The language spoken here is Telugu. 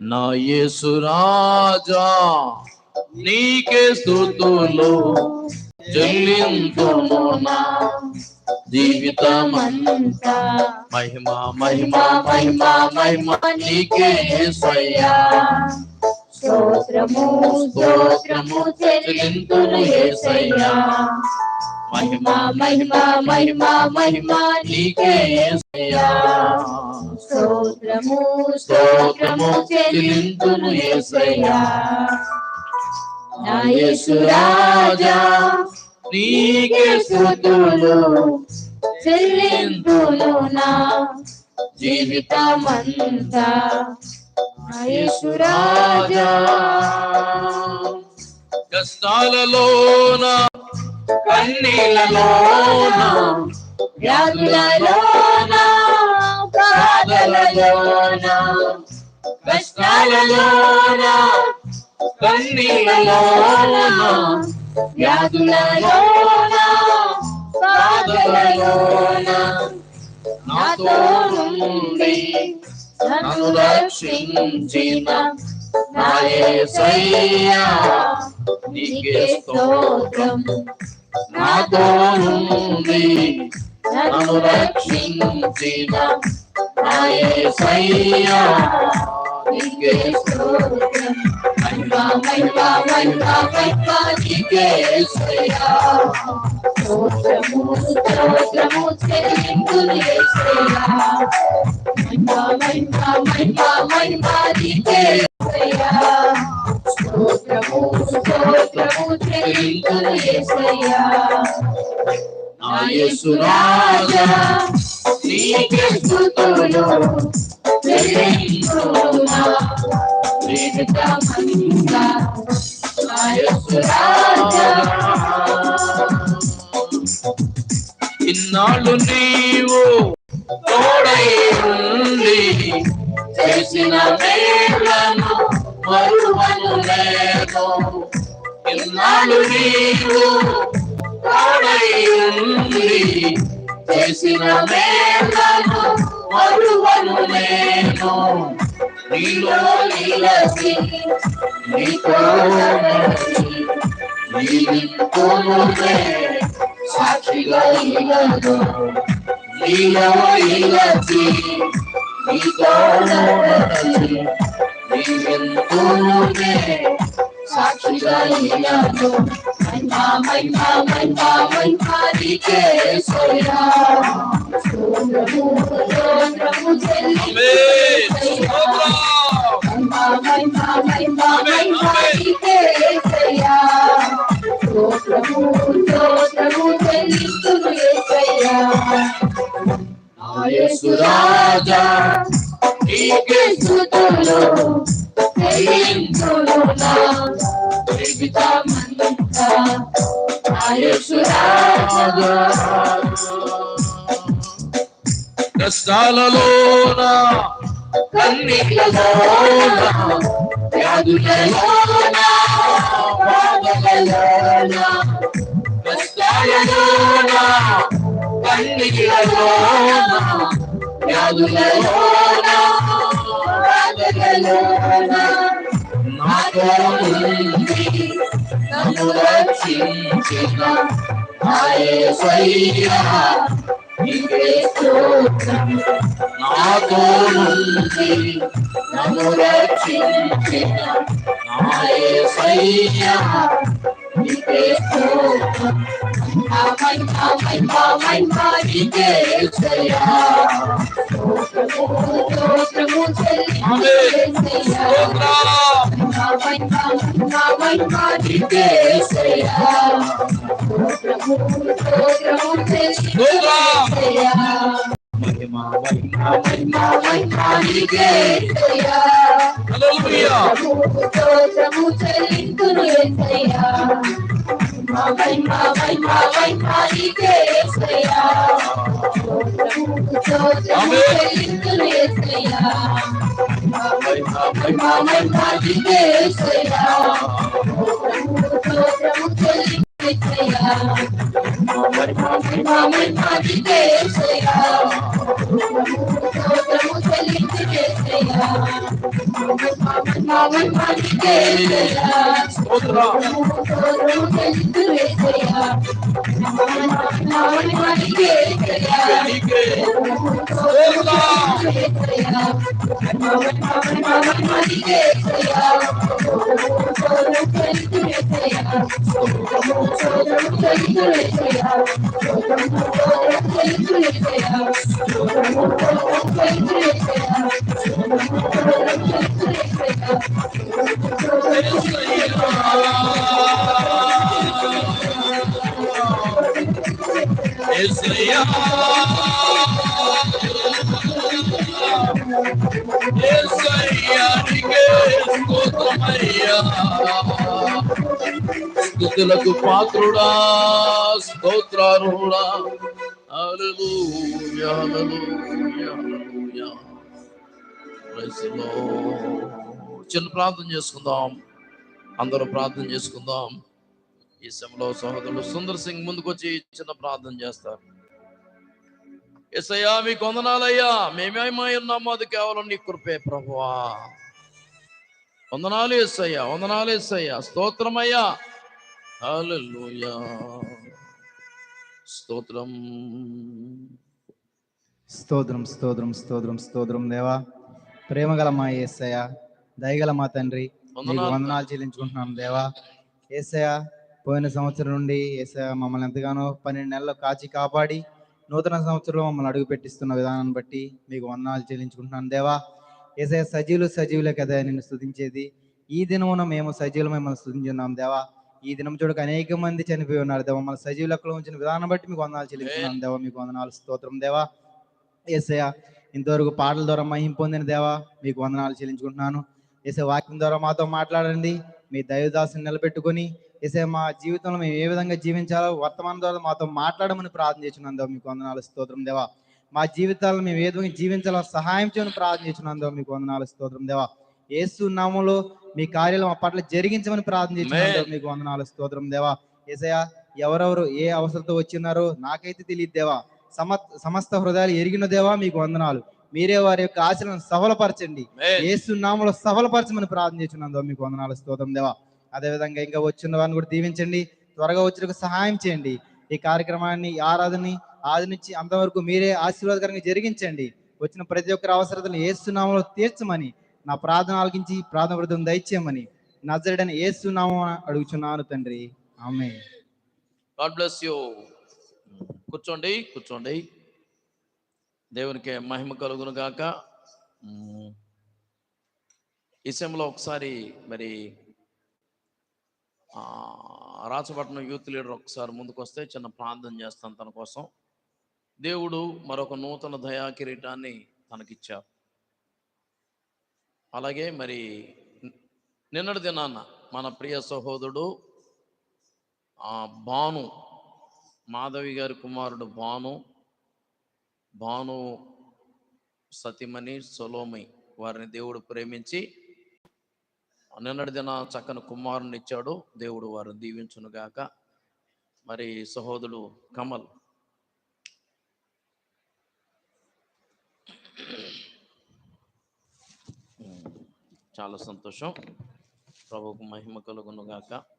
నా యేసు రాజా నీకే స్థుతులు చెల్లింతును నా జీవితమంతా మహిమ మహిమ మహిమ మహిమ నీకే యేసయ్యా స్తోత్రము స్తోత్రము చెల్లింతును యేసయ్యా మహిమ మహిమ మహిమ మహిమ నీకే యేసయ్యా స్తోత్రము స్తోత్రము చెల్లింతును యేసయ్యా నా యేసు రాజా నీకే స్తుతులు నా జీవితమంతా కష్టాలలోన కన్నీళ్ళలోన వ్యాధులలోన బాధలలోన కష్టాలలోన కన్నీళ్ళలోన వ్యాధులలోన బాధలలోన నాతో నుండి నన్ను రక్షించిన నా యేసయ్యా నీకే స్తోత్రం నాతో నుండి నన్ను రక్షించిన నా యేసయ్యా నీకే స్తోత్రం మహిమ మహిమ మహిమ మహిమ నీకే యేసయ్యా స్తోత్రము స్తోత్రము చెల్లింతును నీకే స్తోత్రము స్తోత్రము యేసయ్యా నా యేసు రాజా నీకే స్తుతులు జీవితమంతా నా యేసు రాజా ఇన్నాళ్ళు నీవు తోడై ఉండి చేసిన మేళ్ళను మరువను లేదు ఇన్నాళ్ళు నీవు తోడై ఉండి చేసిన మేళ్ళను మరువను నేను నీలో నీలసి నీతో నడిచి సాక్షిగా ఇలను నీలో నిలసి నీతో నడిచి జీవింతునులే సాక్షిగా ఇలను మహిమా మహిమా మహిమా మహిమా నీకే సోయా యేసు రాజా నీకే స్తుతులు చెల్లింతును నా జీవితమంతా నా యేసు రాజా కష్టాలలోన? కన్నీళ్ళలోన వ్యాధులలోన? బాధలలోన? కష్టాలలోన? కన్నీళ్ళలోన వ్యాధులలోన బాధలలోన నాతో నుండి నన్ను రక్షించిన నా యేసయ్యా నీకే స్తోత్రం నాతో నుండి నన్ను రక్షించిన నా నీకే స్తోత్రం మహిమా మహిమా మహిమా నీకే యేసయ్యా స్తోత్రము చెల్లింతును యేసయ్యా మహిమా మహిమా మహిమా మహిమా నీకే యేసయ్యా స్తోత్రము స్తోత్రము చెల్లింతును యేసయ్యా మహిమా మహిమా మహిమా మహిమా నీకే యేసయ్యా హల్లెలూయా స్తోత్రము చెల్లింతును యేసయ్యా మహిమా మహిమా మహిమా నీకే యేసయ్యా స్తోత్రము చెల్లింతును యేసయ్యా మహిమా మహిమా మహిమా నీకే స్తోత్రము చెల్లింతును యేసయ్యా మహిమ మహిమా మహిమా నీకే యేసయ్యా స్తోత్రము చెల్లించు యేసయ్యా స్థుతులకు పాత్రుడా స్తోత్రారుడా చిన్న ప్రార్థన చేసుకుందాం. అందరూ ప్రార్థన చేసుకుందాం. ఈ సమయంలో సహోదరులు సుందర్ సింగ్ ముందుకు వచ్చి చిన్న ప్రార్థన చేస్తారు. ఎస్ఐయా మీకు వందనాలయ్యా. మేమేమై ఉన్నామో అది కేవలం నీ కృపే ప్రభువా. వందనాలు ఎస్సయ్యా వందనాలు ఎస్సయ్యా స్తోత్రమయ్యా హల్లెలూయా. స్తోత్రం. స్తోత్రం స్తోత్రం స్తోత్రం స్తోత్రం దేవా. ప్రేమగల మా ఏసయ దయగల మా తండ్రి. వందనాలు. వందనాలు చెల్లించుకుంటున్నాం. దేవా ఏసయ పోయిన సంవత్సరం నుండి ఏసయ మమ్మల్ని ఎంతగానో పన్నెండు నెలలు కాచి కాపాడి నూతన సంవత్సరంలో మమ్మల్ని అడుగు పెట్టిస్తున్న విధానాన్ని బట్టి మీకు వందనాలు చెల్లించుకుంటున్నాను దేవా ఏసయ సజీవులు సజీవులే కదా నిన్ను స్తుతించేది ఈ దినమున మేము సజీవులు మిమ్మల్ని స్తుతించున్నాం దేవా ఈ దినం చూడక అనేక మంది చనిపోయి ఉన్నారు. దేవా మమ్మల్ని సజీవ లెక్కలో ఉంచిన విధానం బట్టి మీకు వందనాలు చెల్లించుకున్నాను దేవా మీకు వందనాలు స్తోత్రం. దేవా ఏసయ ఇంతవరకు పాటల ద్వారా మహిం పొందిన దేవా మీకు వందనాలు చెల్లించుకుంటున్నాను. ఏసే వాక్యం ద్వారా మాతో మాట్లాడండి. మీ దైవదాసుని నిలబెట్టుకొని ఏసే మా జీవితంలో మేము ఏ విధంగా జీవించాలో వర్తమానం ద్వారా మాతో మాట్లాడమని ప్రార్థన చేస్తున్నాను దేవా మీకు వందనాలు స్తోత్రం దేవా. మా జీవితాలను మేము ఏ విధంగా జీవించాలో సహాయం చేయమని ప్రార్థన చేస్తున్నాను దేవా మీకు వందనాలు స్తోత్రం దేవా. ఏసు నామంలో మీ కార్యాలు మా పట్ల జరిగించమని ప్రార్థన చేస్తున్నాను దేవా మీకు వందనాలు స్తోత్రం దేవా. ఏసయ్య ఎవరెవరు ఏ అవసరంతో వచ్చినారో నాకైతే తెలియదు దేవా. సమ సమస్త హృదయాలు ఎరిగిన దేవా మీకు వందనాలు. మీరే వారి యొక్క ఆశలను సఫలపరచండి. ఆమేన్. ఏసు నామలో సఫలపరచమని ప్రార్థన చేస్తున్నాను. మీకు వందనాలు స్తోత్రం దేవా. అదే విధంగా ఇంకా వచ్చిన వారిని కూడా దీవించండి. త్వరగా వచ్చిన సహాయం చేయండి. ఈ కార్యక్రమాన్ని ఈ ఆరాధనని ఆది నుంచి అంతవరకు మీరే ఆశీర్వాదకరంగా జరిగించండి. వచ్చిన ప్రతి ఒక్కరి అవసరతలు ఏసునామలో తీర్చమని నా ప్రార్థన ఆలకించి ప్రార్థన వృద్ధం దయచేయమని నజరడని ఏసునామం అడుగుచున్నాను తండ్రి. ఆమె గాడ్ బ్లెస్ యూ కూర్చోండి కూర్చోండి. దేవునికి మహిమ కలుగును గాక. ఇసంలో ఒకసారి మరి రాచపట్నం యూత్ లీడర్ ఒకసారి ముందుకు వస్తే చిన్న ప్రార్థన చేస్తాను తన కోసం. దేవుడు మరొక నూతన దయా కిరీటాన్ని తనకిచ్చారు. అలాగే మరి నిన్నటి దినాన్న మన ప్రియ సహోదరుడు ఆ భాను మాధవి గారి కుమారుడు భాను భాను సతిమణి సొలోమి వారిని దేవుడు ప్రేమించి నిన్నటి దిన చక్కని కుమారుని ఇచ్చాడు. దేవుడు వారిని దీవించునుగాక మరి సహోదరుడు కమల్. చాలా సంతోషం. ప్రభుకు మహిమ కలుగునుగాక